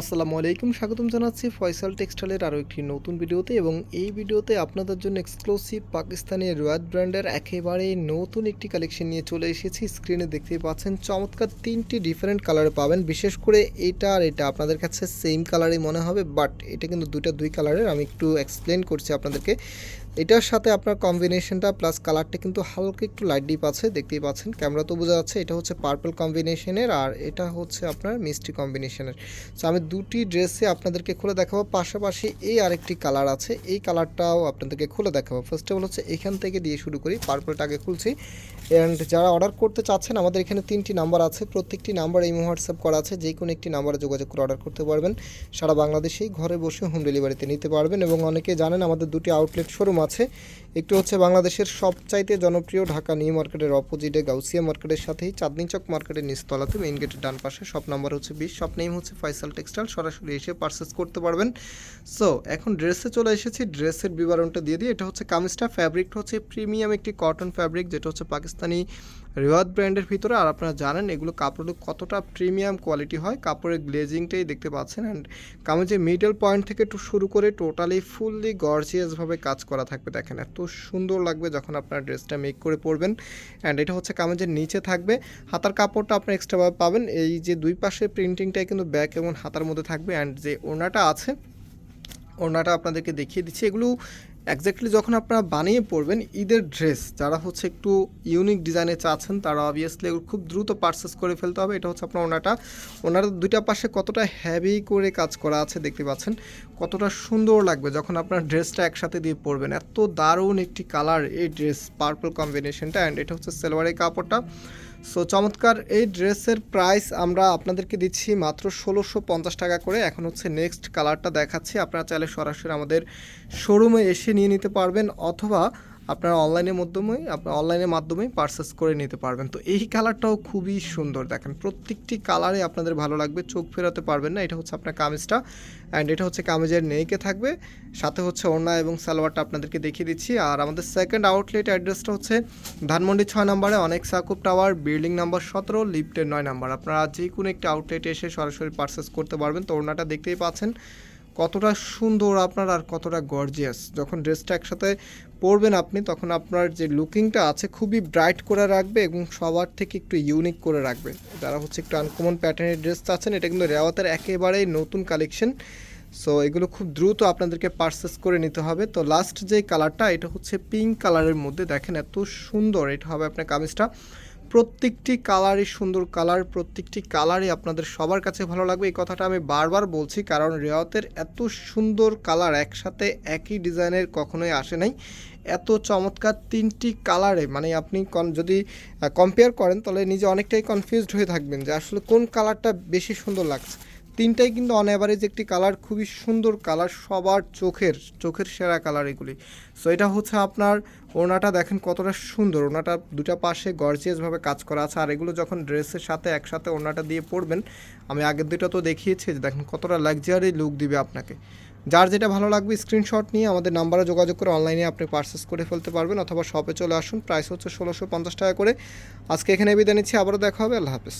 আসসালামু আলাইকুম, স্বাগতম জানাচ্ছি ফয়সাল টেক্সটাইলের আরও একটি নতুন ভিডিওতে এবং এই ভিডিওতে আপনাদের জন্য এক্সক্লুসিভ পাকিস্তানি রোয়াদ ব্র্যান্ডের একেবারে নতুন একটি কালেকশন নিয়ে চলে এসেছি। স্ক্রিনে দেখতে পাচ্ছেন, চমৎকার তিনটি ডিফারেন্ট কালার পাবেন। বিশেষ করে এটা আর এটা আপনাদের কাছে সেম কালারই মনে হবে বাট এটা কিন্তু দুইটা দুই কালারের আমি একটু এক্সপ্লেন করছি আপনাদেরকে। এটার সাথে আপনার কম্বিনেশনটা প্লাস কালারটা কিন্তু হালকা একটু লাইট ডিপ আছে, দেখতেই পাচ্ছেন। ক্যামেরা তো বোঝা যাচ্ছে, এটা হচ্ছে পার্পল কম্বিনেশনের আর এটা হচ্ছে আপনার মিষ্টি কম্বিনেশনের সো আমি দুটি ড্রেসে আপনাদেরকে খুলে দেখাবো, পাশাপাশি এই আরেকটি কালার আছে, এই কালারটাও আপনাদেরকে খুলে দেখাবো। ফার্স্ট অফ অল হচ্ছে এখান থেকে দিয়ে শুরু করি পার্পলটা আগে খুলছি। অ্যান্ড যারা অর্ডার করতে চাচ্ছেন, আমাদের এখানে তিনটি নাম্বার আছে, প্রত্যেকটি নাম্বার এই হোয়াটসঅ্যাপ করা আছে, যে কোনো একটি নাম্বারে যোগাযোগ করে অর্ডার করতে পারবেন। সারা বাংলাদেশেই ঘরে বসে হোম ডেলিভারিতে নিতে পারবেন এবং অনেকে জানেন আমাদের দুটি আউটলেট শোরুম আছে। একটু হচ্ছে বাংলাদেশের সবচাইতে জনপ্রিয় ঢাকা নিউ মার্কেটের অপোজিটে গাউসিয়া মার্কেটের সাথেই চাঁদনি চক মার্কেটের নিস্তলাতে মেইন গেটের ডান পাশে, সব নাম্বার হচ্ছে বিশ শপ নেম হচ্ছে ফাইসাল টেক্সটাইল সরাসরি এসে পারচেস করতে পারবেন। সো এখন ড্রেসে চলে এসেছি ড্রেসের বিবরণটা দিয়ে দিই। এটা হচ্ছে কামিজটা ফ্যাব্রিকটা হচ্ছে প্রিমিয়াম একটি কটন ফ্যাব্রিক যেটা হচ্ছে পাকিস্তানি রিওয়াদ ব্র্যান্ডের ভিতরে, আর আপনারা জানেন এগুলো কাপড়গুলো কতটা প্রিমিয়াম কোয়ালিটি হয়। কাপড়ের গ্লেজিংটাই দেখতে পাচ্ছেন। অ্যান্ড কামিজের মিডল পয়েন্ট থেকে একটু শুরু করে টোটালি ফুললি গর্জিয়াসভাবে কাজ করা থাকবে দেখেন। এত সুন্দর লাগবে যখন আপনার ড্রেসটা মেক করে পরবেন। অ্যান্ড এটা হচ্ছে কামিজের নিচে থাকবে। হাতার কাপড়টা আপনার এক্সট্রাভাবে পাবেন। এই যে দুই পাশে প্রিন্টিংটাই কিন্তু ব্যাক এবং হাতার মধ্যে থাকবে। অ্যান্ড যে ওনাটা আছে ওনাটা আপনাদেরকে দেখিয়ে দিচ্ছি। এগুলো একজ্যাক্টলি যখন আপনারা বানিয়ে পড়বেন ঈদের ড্রেস যারা হচ্ছে একটু ইউনিক ডিজাইনে চাচ্ছেন, তারা অবভিয়াসলি খুব দ্রুত পারচেস করে ফেলতে হবে। এটা হচ্ছে আপনার ওনাটা। ওনার দুইটা পাশে কতটা হ্যাভি করে কাজ করা আছে দেখতে পাচ্ছেন। কতটা সুন্দর লাগবে যখন আপনার ড্রেসটা একসাথে দিয়ে পরবেন। এত দারুণ একটি কালার এই ড্রেস পার্পল কম্বিনেশনটা অ্যান্ড এটা হচ্ছে সেলভারের কাপড়টা। সো চমৎকার এই ড্রেসের প্রাইস আমরা আপনাদেরকে দিচ্ছি মাত্র ষোলোশো পঞ্চাশ টাকা করে। এখন হচ্ছে নেক্সট কালারটা দেখাচ্ছি। আপনারা চাইলে সরাসরি আমাদের শোরুমে এসে নিয়ে নিতে পারবেন অথবা আপনারা অনলাইনের মাধ্যমেই আপনার অনলাইনের মাধ্যমেই পারচেস করে নিতে পারবেন। তো এই কালারটাও খুবই সুন্দর দেখেন। প্রত্যেকটি কালারে আপনাদের ভালো লাগবে, চোখ ফেরাতে পারবেন না। এটা হচ্ছে আপনার কামিজটা অ্যান্ড এটা হচ্ছে কামিজের নেইকে থাকবে। সাথে হচ্ছে ওড়না এবং সালোয়ারটা আপনাদেরকে দেখিয়ে দিচ্ছি। আর আমাদের সেকেন্ড আউটলেট অ্যাড্রেসটা হচ্ছে ধানমন্ডি ছয় নম্বরে অনেক সাকুব টাওয়ার বিল্ডিং নাম্বার সতেরো লিফটের নয় নাম্বার। আপনারা যে কোনো একটি আউটলেটে এসে সরাসরি পারচেস করতে পারবেন। তো ওড়নাটা দেখতেই পাচ্ছেন। কতটা সুন্দর আপনার আর কতটা গর্জিয়াস যখন ড্রেসটা একসাথে পরবেন আপনি, তখন আপনার যে লুকিংটা আছে খুবই ব্রাইট করে রাখবে এবং সবার থেকে একটু ইউনিক করে রাখবে। যারা হচ্ছে একটু আনকমন প্যাটার্নের ড্রেস চাচ্ছেন, এটা কিন্তু রেওয়াতের একেবারেই নতুন কালেকশন সো এগুলো খুব দ্রুত আপনাদেরকে পারচেস করে নিতে হবে। তো লাস্ট যে কালারটা এটা হচ্ছে পিঙ্ক কালারের মধ্যে। দেখেন এত সুন্দর, এটা হবে আপনার কামিজটা। প্রত্যেকটি কালারই সুন্দর কালার, প্রত্যেকটি কালারই আপনাদের সবার কাছে ভালো লাগবে। এই কথাটা আমি বারবার বলছি কারণ রেওয়াতের এত সুন্দর কালার একসাথে একই ডিজাইনের কখনোই আসে নাই। এত চমৎকার তিনটি কালারে মানে আপনি যদি কম্পেয়ার করেন তাহলে নিজে অনেকটাই কনফিউজড হয়ে থাকবেন যে আসলে কোন কালারটা বেশি সুন্দর লাগছে। তিনটাই কিন্তু অন অ্যাভারেজ একটি কালার খুবই সুন্দর কালার সবার চোখের চোখের সেরা কালার এগুলি। সো এটা হচ্ছে আপনার ওনাটা দেখেন কতটা সুন্দর। ওনাটা দুটা পাশে গর্জিয়াসভাবে কাজ করা আছে। আর এগুলো যখন ড্রেসের সাথে একসাথে ওনাটা দিয়ে পরবেন, আমি আগের দুটো তো দেখিয়েছি যে দেখেন কতটা লাক্সারি লুক দিবে আপনাকে। যার যেটা ভালো লাগবে স্ক্রিনশট নিয়ে আমাদের নাম্বারে যোগাযোগ করে অনলাইনে আপনি পারচেস করে ফেলতে পারবেন অথবা শপে চলে আসুন। প্রাইস হচ্ছে ষোলোশো পঞ্চাশ টাকা করে। আজকে এখানে বিদায় নিচ্ছি। আবারও দেখা হবে। আল্লাহ হাফেজ।